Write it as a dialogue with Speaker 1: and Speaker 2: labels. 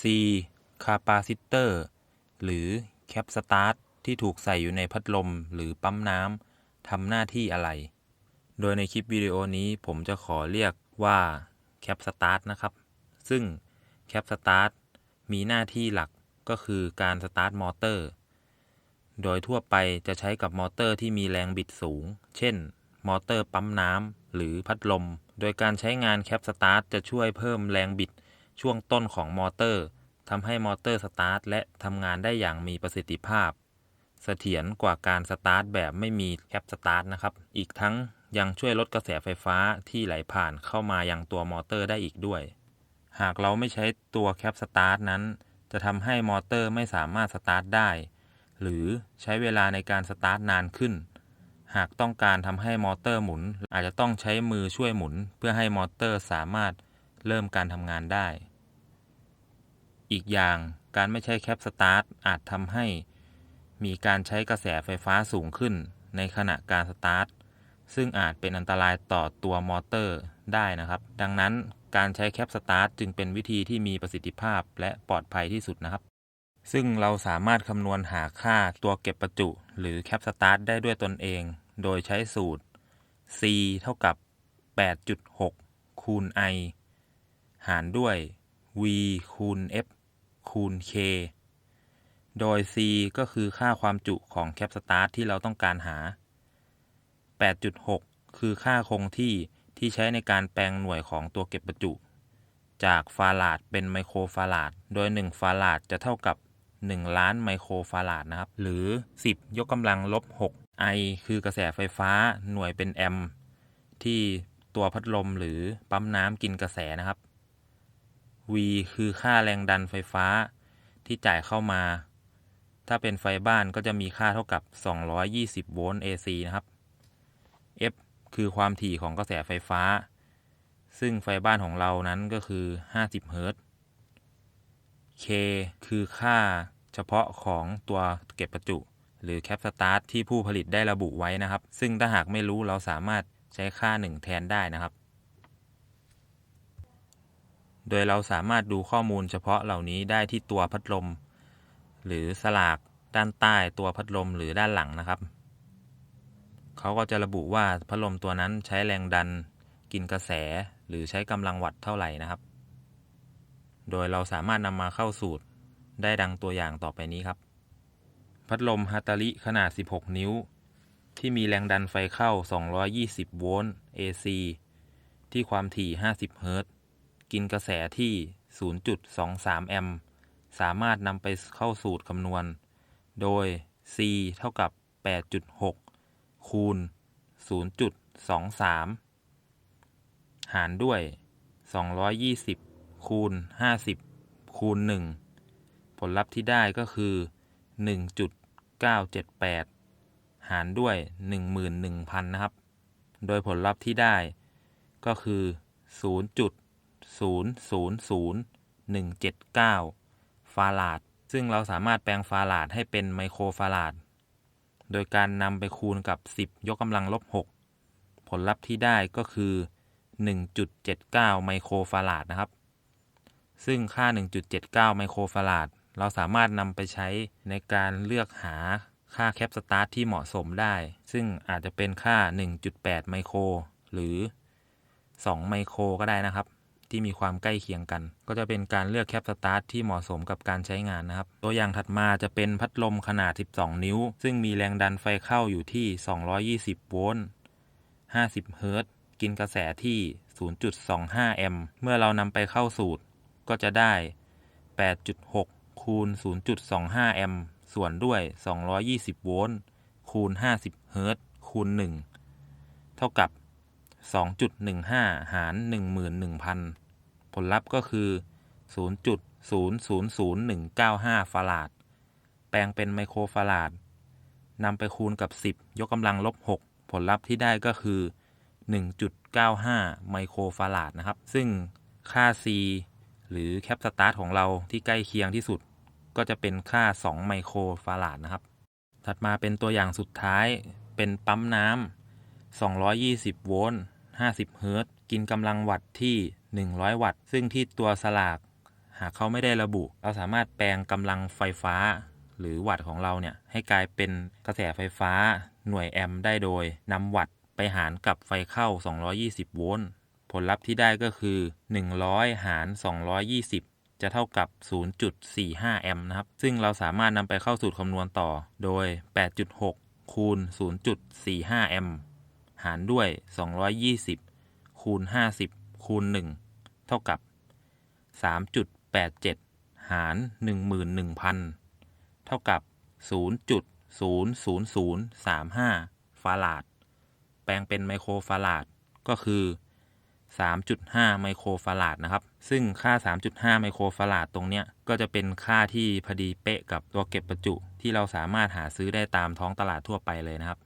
Speaker 1: C คาปาซิเตอร์ หรือแคปสตาร์ทที่ถูกใส่อยู่ในพัดลมหรือปั๊มน้ำทำหน้าที่อะไร โดยในคลิปวิดีโอนี้ผมจะขอเรียกว่าแคปสตาร์ทนะครับ ซึ่งแคปสตาร์ทมีหน้าที่หลักก็คือการสตาร์ทมอเตอร์ โดยทั่วไปจะใช้กับมอเตอร์ที่มีแรงบิดสูง เช่น มอเตอร์ปั๊มน้ำหรือพัดลม โดยการใช้งานแคปสตาร์ทจะช่วยเพิ่มแรงบิด ช่วงต้นของมอเตอร์ทำให้มอเตอร์สตาร์ทและทำงานได้อย่างมีประสิทธิภาพ เสถียรกว่าการสตาร์ทแบบไม่มีแคปสตาร์ทนะครับ อีกทั้งยังช่วยลดกระแสไฟฟ้าที่ไหลผ่านเข้ามายังตัวมอเตอร์ได้อีกด้วย หากเราไม่ใช้ตัวแคปสตาร์ทนั้น จะทำให้มอเตอร์ไม่สามารถสตาร์ทได้ หรือใช้เวลาในการสตาร์ทนานขึ้น หากต้องการทำให้มอเตอร์หมุน อาจจะต้องใช้มือช่วยหมุน เพื่อให้มอเตอร์สามารถเริ่มการทำงานได้ อีกอย่างการไม่ใช้แคปสตาร์ทอาจทำให้มีการใช้กระแสไฟฟ้าสูงขึ้นในขณะการสตาร์ทซึ่งอาจเป็นอันตรายต่อตัวมอเตอร์ได้นะครับ ดังนั้นการใช้แคปสตาร์ทจึงเป็นวิธีที่มีประสิทธิภาพและปลอดภัยที่สุดนะครับ ซึ่งเราสามารถคำนวณหาค่าตัวเก็บประจุ หรือแคปสตาร์ทได้ด้วยตนเอง โดยใช้สูตร C เท่ากับ 8.6 คูณ I หารด้วย V คูณ F คูณ K โดย C ก็คือค่าความจุของแคปสตาร์ทที่เราต้องการหา 8.6 คือค่าคงที่ที่ใช้ในการแปลงหน่วยของตัวเก็บประจุ จากฟาราดเป็นไมโครฟาราด โดย 1 ฟาราดจะเท่ากับ 1 ล้านไมโครฟาราดนะครับ หรือ 10 ยกกำลังลบ 6 I คือกระแสไฟฟ้าหน่วยเป็นแอมป์ที่ตัวพัดลมหรือปั๊มน้ำกินกระแสนะครับ V คือค่าแรงดันไฟฟ้าที่จ่ายเข้ามา ถ้าเป็นไฟบ้านก็จะมีค่าเท่ากับ 220 โวลต์ AC นะครับ F คือความถี่ของกระแสไฟฟ้า ซึ่งไฟบ้านของเรานั้นก็คือ 50 เฮิรตซ์ K คือค่าเฉพาะของตัวเก็บประจุ หรือแคปสตาร์ทที่ผู้ผลิตได้ระบุไว้นะครับ ซึ่งถ้าหากไม่รู้เราสามารถใช้ค่า 1 แทนได้นะครับ โดยเราสามารถดูข้อมูลเฉพาะเหล่านี้ได้ที่ตัวพัดลม หรือสลากด้านใต้ตัวพัดลมหรือด้านหลังนะครับ เขาก็จะระบุว่าพัดลมตัวนั้นใช้แรงดัน กินกระแส หรือใช้กำลังวัตต์เท่าไหร่นะครับ โดยเราสามารถนำมาเข้าสูตรได้ดังตัวอย่างต่อไปนี้ครับ พัดลมฮัตตาริขนาด 16 นิ้ว ที่มีแรงดันไฟเข้า 220 โวลต์ AC ที่ความถี่ 50 เฮิรตซ์ กินกระแสที่ 0.23 แอมป์สามารถนำไปเข้าสูตรคำนวณ โดย C เท่ากับ 8.6 คูณ 0.23 หารด้วย 220 คูณ 50 คูณ 1 ผลลัพธ์ที่ได้ก็คือ 1.978 หารด้วย 11,000 นะครับ โดยผลลัพธ์ที่ได้ก็คือ 0.00179 ฟาราด ซึ่งเราสามารถแปลงฟาราดให้เป็นไมโครฟาราด โดยการนำไปคูณกับ 10 ยกกำลังลบ 6 ผลลัพธ์ที่ได้ก็คือ 1.79 ไมโครฟาราดนะครับ ซึ่งค่า 1.79 ไมโครฟาราด เราสามารถนำไปใช้ในการเลือกหาค่าแคปสตาร์ทที่เหมาะสมได้ ซึ่งอาจจะเป็นค่า 1.8 ไมโคร หรือ 2 ไมโครก็ได้นะครับ ที่มีความใกล้เคียงกัน ก็จะเป็นการเลือกแคปสตาร์ทที่เหมาะสมกับการใช้งานนะครับ ตัวอย่างถัดมาจะเป็นพัดลมขนาด 12 นิ้ว ซึ่งมีแรงดันไฟเข้าอยู่ที่ 220 โวลต์ 50 เฮิรตซ์ กินกระแสที่ 0.25 แอมป์ เมื่อเรานำไปเข้าสูตร ก็จะได้ 8.6 คูณ 0.25 แอมป์ ส่วนด้วย 220 โวลต์ คูณ 50 เฮิรตซ์ คูณ 1 เท่ากับ 2.15 หาร 11,000 ผลลัพธ์ก็คือ 0.000195 ฟาราด แปลงเป็นไมโครฟาราดนำไปคูณกับ 10 ยกกำลังลบ 6 ผลลัพธ์ที่ได้ก็คือ 1.95 ไมโครฟาราดนะครับ ซึ่งค่า C หรือแคปสตาร์ทของเราที่ใกล้เคียงที่สุด ก็จะเป็นค่า 2 ไมโครฟาราดนะครับ ถัดมาเป็นตัวอย่างสุดท้ายเป็นปั๊มน้ำ 220 โวลต์ 50 เฮิรตซ์ กินกำลังวัตต์ที่ 100 วัตต์ ซึ่งที่ตัวสลาก หากเขาไม่ได้ระบุ เราสามารถแปลงกำลังไฟฟ้า หรือวัตต์ของเราเนี่ย ให้กลายเป็นกระแสไฟฟ้าหน่วยแอมป์ได้โดยนำวัตต์ไปหารกับไฟเข้า 220 โวลต์ ผลลัพธ์ที่ได้ก็คือ 100 หาร 220จะเท่ากับ 0.45 แอมป์นะครับ ซึ่งเราสามารถนำไปเข้าสูตรคำนวณต่อ โดย 8.6 คูณ 0.45 แอมป์ หารด้วย 220 คูณ 50 คูณ 1 เท่ากับ 3.87 หาร 11,000 เท่ากับ 0.00035 ฟาราด แปลงเป็นไมโครฟาราดก็คือ 3.5 ไมโครฟาราดนะครับ ซึ่งค่า 3.5 ไมโครฟาราดตรงเนี้ย ก็จะเป็นค่าที่พอดีเป๊ะกับตัวเก็บประจุ ที่เราสามารถหาซื้อได้ตามท้องตลาดทั่วไปเลยนะครับ